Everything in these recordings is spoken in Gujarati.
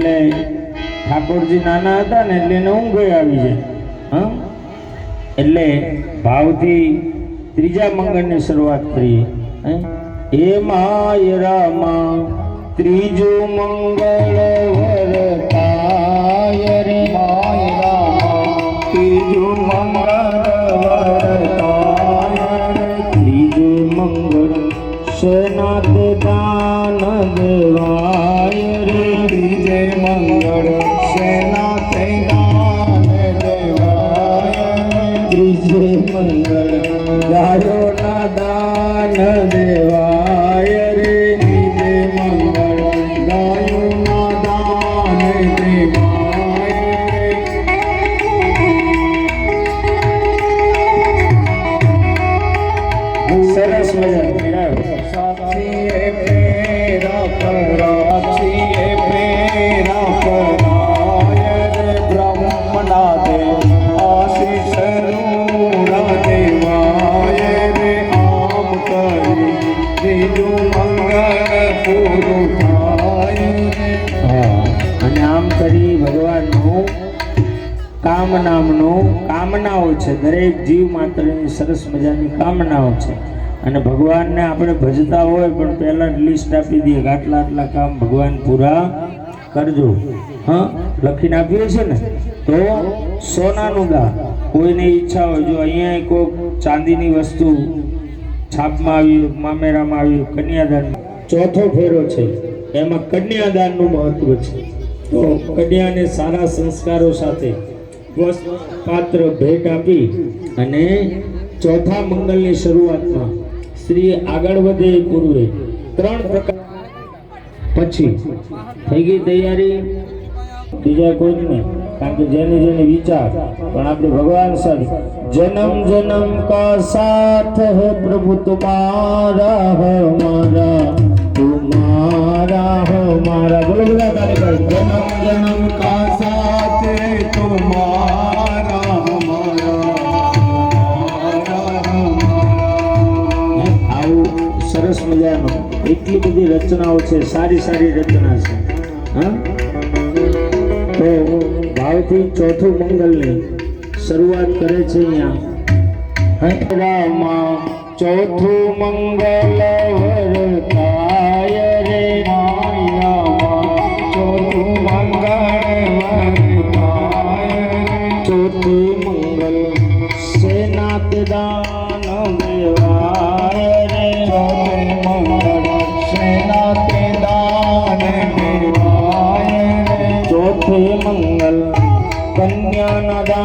ઠાકોરજી નાના હતા ને એટલે એને ઊંઘ આવી જાય. હા? એટલે ભાવથી ત્રીજા મંગળની શરૂઆત કરીએ? હે? માય રામા, ત્રીજું મંગળ વરતાય સરસ મજા સાક્ષીએ ફેરા પરાક્ષીએ કામ નામનું કામનાઓ છે. દરેક જીવ માત્રની સરસ મજાની કામનાઓ છે. અને ભગવાનને આપણે ભજતા હોય પણ પહેલાં લિસ્ટ આપી દઈએ કે આટલા આટલા કામ ભગવાન પૂરા કરજો. હા? લખીને આપ્યું છે ને? તો સોનાનું ગા કોઈની ઈચ્છા હોય, જો અહીંયા કોઈક ચાંદીની વસ્તુ છાપમાં આવ્યું મામેરામાં આવ્યું કન્યાદાન ચોથો ફેરો છે. એમાં કન્યાદાનનું મહત્વ છે. તો કન્યાને સારા સંસ્કારો સાથે પાત્ર ભેટ આપી અને ચોથા મંગલની શરૂઆતમાં સ્ત્રી આગળ વધે પૂર્વે ત્રણ પ્રકાર પછી થઈ ગઈ તૈયારી. બીજા કોઈ કારણ કે જેને જેને વિચાર, પણ આપણે ભગવાન સાથે જન્મ જન્મ કા સાથ હે પ્રભુ તુમારા હમારા તુમારા હમારા બોલો બધા તારે જન્મ જન્મ કા સાથ તુમારા મજાનું. એટલી બધી રચનાઓ છે, સારી સારી રચના છે. હા? તો ભાવથી ચોથું મંગલની શરૂઆત કરે છે અહીંયા. રામા, ચોથું મંગલ વરતાય ચોથું મંગળ વરતાય ચોથું મંગલ સેનાત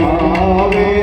भावे